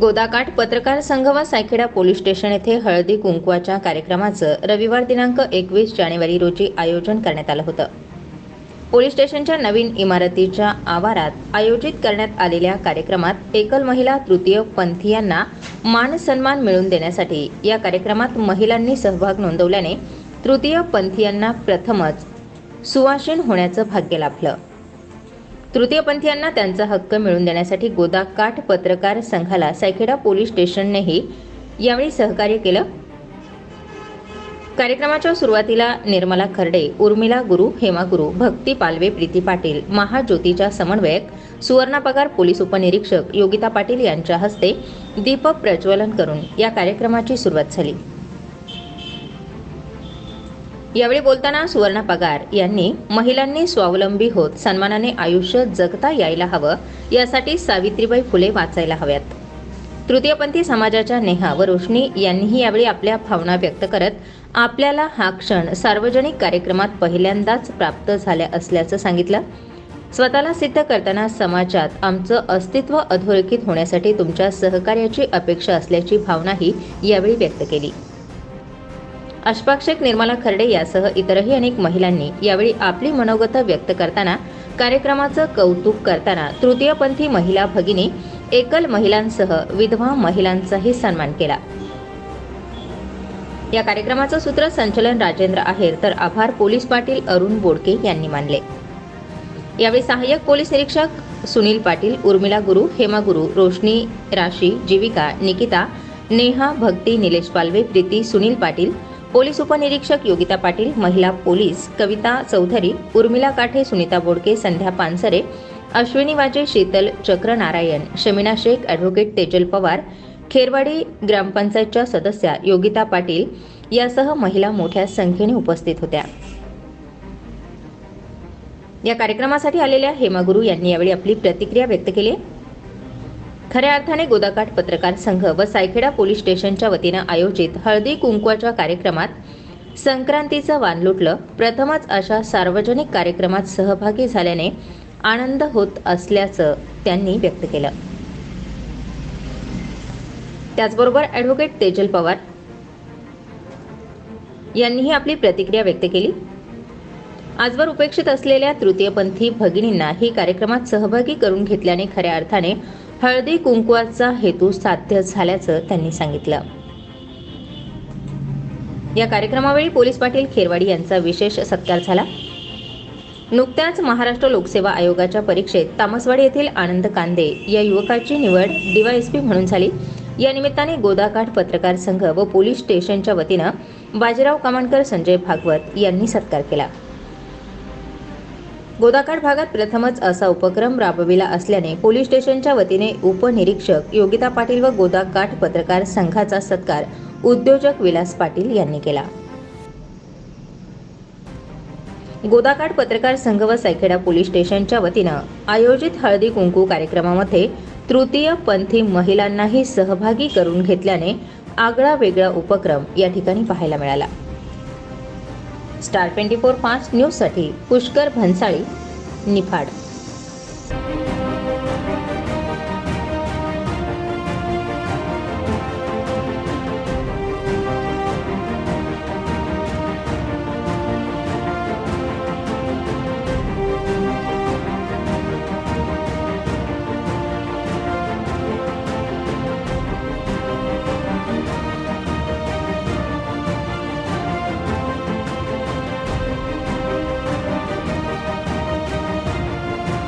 गोदाकाठ पत्रकार संघ व सायखेडा पोलीस स्टेशन येथे हळदी कुंकवाच्या कार्यक्रमाचं रविवार दिनांक एकवीस जानेवारी रोजी आयोजन करण्यात आलं होतं. पोलीस स्टेशनच्या नवीन इमारतीच्या आवारात आयोजित करण्यात आलेल्या कार्यक्रमात एकल महिला तृतीय पंथीयांना मान सन्मान मिळवून देण्यासाठी या कार्यक्रमात महिलांनी सहभाग नोंदवल्याने तृतीय पंथीयांना प्रथमच सुवाशीन होण्याचं भाग्य लाभलं. तृतीयपंथीयांना त्यांचा हक्क मिळवून देण्यासाठी गोदाकाठ पत्रकार संघाला सायखेडा पोलीस स्टेशननेही यावेळी सहकार्य केलं. कार्यक्रमाच्या सुरुवातीला निर्मला खर्डे उर्मिला गुरु हेमा गुरु भक्ती पालवे प्रीती पाटील महाज्योतीच्या समन्वयक सुवर्णा पगार पोलीस उपनिरीक्षक योगिता पाटील यांच्या हस्ते दीपक प्रज्वलन करून या कार्यक्रमाची सुरुवात झाली. यावेळी बोलताना सुवर्णा पगार यांनी महिलांनी स्वावलंबी होत सन्मानाने आयुष्य जगता यायला हवं यासाठी सावित्रीबाई फुले वाचायला हव्यात. तृतीयपंथी समाजाच्या नेहा व रोशनी यांनीही यावेळी आपल्या भावना व्यक्त करत आपल्याला हा क्षण सार्वजनिक कार्यक्रमात पहिल्यांदाच प्राप्त झाल्या असल्याचं सांगितलं. स्वतःला सिद्ध करताना समाजात आमचं अस्तित्व अधोरेखित होण्यासाठी तुमच्या सहकार्याची अपेक्षा असल्याची भावनाही यावेळी व्यक्त केली. अष्पाक्षक निर्मला खर्डे यासह इतरही अनेक महिलांनी यावेळी आपली मनोगत व्यक्त करताना कार्यक्रमाचं कौतुक करताना तृतीयपंथी महिला भगिनी एकल महिलांसह विधवा महिलांचाही सन्मान केला. या कार्यक्रमाचं सूत्रसंचलन राजेंद्र आहेर तर आभार पोलीस पाटील अरुण बोडके यांनी मानले. यावेळी सहाय्यक पोलीस निरीक्षक सुनील पाटील उर्मिला गुरु हेमा गुरु रोशनी राशी जीविका निकिता नेहा भक्ती निलेश पालवे प्रीती सुनील पाटील पोलीस उपनिरीक्षक योगिता पाटील महिला पोलीस कविता चौधरी उर्मिला काठे सुनीता बोडके संध्या पानसरे अश्विनी वाजे शीतल चक्रनारायण शमिना शेख ॲडव्होकेट तेजल पवार खेरवाडी ग्रामपंचायतच्या सदस्या योगिता पाटील यासह महिला मोठ्या संख्येने उपस्थित होत्या. या कार्यक्रमासाठी आलेल्या हेमा गुरु यांनी यावेळी आपली प्रतिक्रिया व्यक्त केली खऱ्या अर्थाने गोदाकाठ पत्रकार संघ व सायखेडा पोलीस स्टेशनच्या वतीनं आयोजित हळदी कुंकवाच्या कार्यक्रमात संक्रांतीचं वान लुटलं. प्रथमच अशा सार्वजनिक कार्यक्रमात सहभागी झाल्याने आनंद होत असल्याचं त्यांनी व्यक्त केलं. त्याचबरोबर ॲडव्होकेट तेजल पवार यांनीही आपली प्रतिक्रिया व्यक्त केली. आजवर उपेक्षित असलेल्या तृतीयपंथी भगिनींना ही कार्यक्रमात सहभागी करून घेतल्याने खऱ्या अर्थाने हळदी कुंकवाचा हेतू साध्य झाल्याचं त्यांनी सांगितलं. या कार्यक्रमावेळी पोलीस पाटील खेरवाडी यांचा विशेष सत्कार झाला. नुकत्याच महाराष्ट्र लोकसेवा आयोगाच्या परीक्षेत तामसवाडी येथील आनंद कांदे या युवकाची निवड डीवायएसपी म्हणून झाली. या निमित्ताने गोदाकाठ पत्रकार संघ व पोलीस स्टेशनच्या वतीनं बाजीराव कमांडकर संजय भागवत यांनी सत्कार केला. गोदाकाठ भागात प्रथमच असा उपक्रम राबविला असल्याने पोलीस स्टेशनच्या वतीने उपनिरीक्षक योगिता पाटील व गोदाकाठ पत्रकार संघाचा सत्कार उद्योजक विलास पाटील यांनी केला. गोदाकाठ पत्रकार संघ व सायखेडा पोलीस स्टेशनच्या वतीनं आयोजित हळदी कुंकू कार्यक्रमामध्ये तृतीय पंथी महिलांनाही सहभागी करून घेतल्याने आगळा वेगळा उपक्रम या ठिकाणी पाहायला मिळाला. स्टार ट्वेंटी फोर फास्ट न्यूजसाठी पुष्कर भन्साळी निफाड.